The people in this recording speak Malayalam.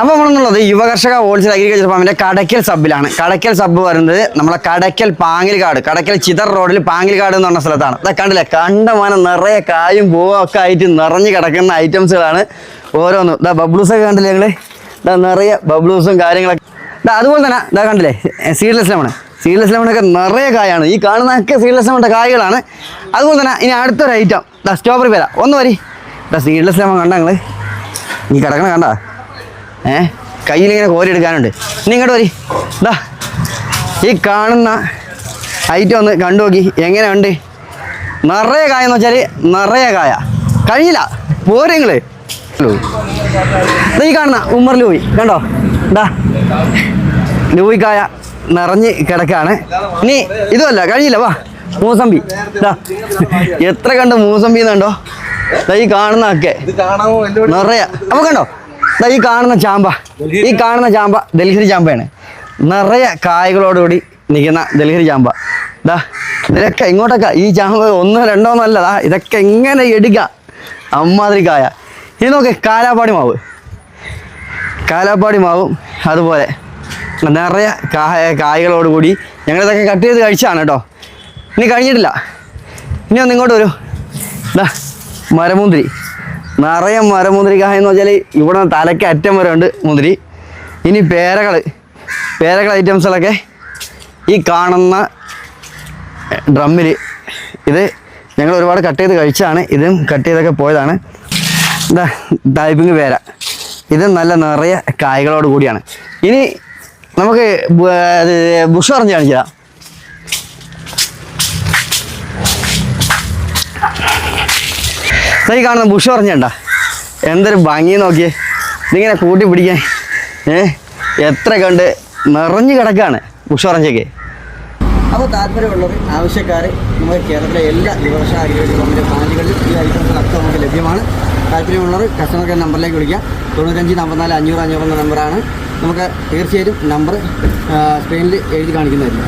അപ്പോൾ നമ്മളെന്നുള്ളത് യുവകർഷക ഹോൾസെയിൽ അഗ്രികൾച്ചർ ഫാമിന്റെ കടയ്ക്കൽ സബിലാണ് കടയ്ക്കൽ സബ് വരുന്നത് നമ്മളെ കടയ്ക്കൽ പാങ്ങിൽക്കാട് കടയ്ക്കൽ ചിതർ റോഡിൽ പാങ്ങിൽക്കാട് എന്ന് പറഞ്ഞ സ്ഥലത്താണ്. ഇതാ കണ്ടില്ലേ? കണ്ടമാനം നിറയെ കായും പൂവും ഒക്കെ ആയിട്ട് നിറഞ്ഞു കിടക്കുന്ന ഐറ്റംസുകളാണ് ഓരോന്നും. ഇതാ ബബ്ലൂസ് ഒക്കെ കണ്ടില്ലേ ഞങ്ങൾ ഇതാ നിറയെ ബബ്ലൂസും കാര്യങ്ങളൊക്കെ. ഇതാ അതുപോലെ തന്നെ ഇതാ കണ്ടില്ലേ? സീഡ്ലെസ് ലെമൺ സീഡ്ലെസ് ലെമണൊക്കെ നിറയെ കായാണ്. ഈ കാണുന്നതൊക്കെ സീഡ്ലെസ് ലെമണിന്റെ കായകളാണ്. അതുപോലെ തന്നെ ഇനി അടുത്തൊരു ഐറ്റം ഇതാ സ്ട്രോബെറി പേര. ഒന്ന് വരി. ഇതാ സീഡ്ലെസ് ലെമൺ കണ്ട ഞങ്ങൾ ഈ കിടക്കണ കണ്ട? ഏ? കയ്യിലിങ്ങനെ കോരി എടുക്കാനുണ്ട് ഇനി ഇങ്ങോട്ട് വരി. ഇതാ ഈ കാണുന്ന ഐറ്റം ഒന്ന് കണ്ടു നോക്കി. എങ്ങനെയുണ്ട്? നിറയെ കായ എന്ന് വെച്ചാൽ നിറയെ കായ. കഴിയില്ല. പോരെ നിങ്ങൾ. ദാ ഈ കാണുന്ന ഉമ്മർ ലൂയി. കണ്ടോ? ഇതാ ലൂയി കായ നിറഞ്ഞ് കിടക്കാണ്. ഇനി ഇതുമല്ല കഴിയില്ല. വാ മൂസമ്പി. ഇതാ എത്ര കണ്ട് മൂസമ്പി എന്നുണ്ടോ ഈ എന്റെ നിറയെ. അപ്പൊ കണ്ടോ? ഈ കാണുന്ന ചാമ്പ. ഈ കാണുന്ന ചാമ്പ ഡൽഹി ചാമ്പയാണ്. നിറയെ കായകളോടുകൂടി നിൽക്കുന്ന ഡൽഹി ചാമ്പ. ദാ ഇതൊക്കെ ഇങ്ങോട്ടൊക്കെ ഈ ചാമ്പ ഒന്നോ രണ്ടോ എന്നല്ല ദാ ഇതൊക്കെ എങ്ങനെ എടുക്കുക അമ്മാതിരി കായ. ഇത് നോക്കി കാലാപ്പാടി മാവ്. കാലാപ്പാടി മാവും അതുപോലെ നിറയെ കായ കായകളോടുകൂടി ഞങ്ങളിതൊക്കെ കട്ട് ചെയ്ത് കഴിച്ചാണ് കേട്ടോ. ഇനി കഴിഞ്ഞിട്ടില്ല. ഇനി ഒന്ന് ഇങ്ങോട്ട് വരൂ. ഇതാ മരമുന്തിരി. നിറയെ മരമുന്തിരി കായ എന്ന് വെച്ചാൽ ഇവിടെ തലയ്ക്ക് അറ്റം വരെ ഉണ്ട് മുന്തിരി. ഇനി പേരകൾ പേരകൾ ഐറ്റംസുകളൊക്കെ ഈ കാണുന്ന ഡ്രമ്മിൽ ഇത് ഞങ്ങൾ ഒരുപാട് കട്ട് ചെയ്ത് കഴിച്ചാണ്. ഇതും കട്ട് ചെയ്തൊക്കെ പോയതാണ്. എന്താ ടൈപ്പിംഗ് പേര. ഇത് നല്ല നിറയെ കായ്കളോട് കൂടിയാണ്. ഇനി നമുക്ക് ബുഷ് പറഞ്ഞ് കാണിച്ചാൽ ഈ കാണുന്ന ബുഷ് പറഞ്ഞണ്ട. എന്തൊരു ഭംഗി നോക്കിയേ. ഇതിങ്ങനെ കൂട്ടി പിടിക്കാൻ. ഏ എത്ര കണ്ട് നിറഞ്ഞു കിടക്കാണ് ബുഷ് പറഞ്ഞൊക്കെ. അപ്പോൾ താല്പര്യമുള്ളവർ ആവശ്യക്കാർ നമ്മുടെ കേരളത്തിലെ എല്ലാ കമ്പനി ബ്രാഞ്ചുകളിലും ഈ ഐറ്റംസിലൊക്കെ നമുക്ക് ലഭ്യമാണ്. താല്പര്യമുള്ളവർ കസ്റ്റമർ കെയർ നമ്പറിലേക്ക് വിളിക്കാം. തൊണ്ണൂറ്റഞ്ച് നാൽപ്പത്തിനാല് അഞ്ഞൂറ് അഞ്ഞൂറ് എന്ന നമ്പറാണ് നമുക്ക് തീർച്ചയായിട്ടും നമ്പർ സ്ക്രീനിൽ എഴുതി കാണിക്കുന്നതായിരിക്കും.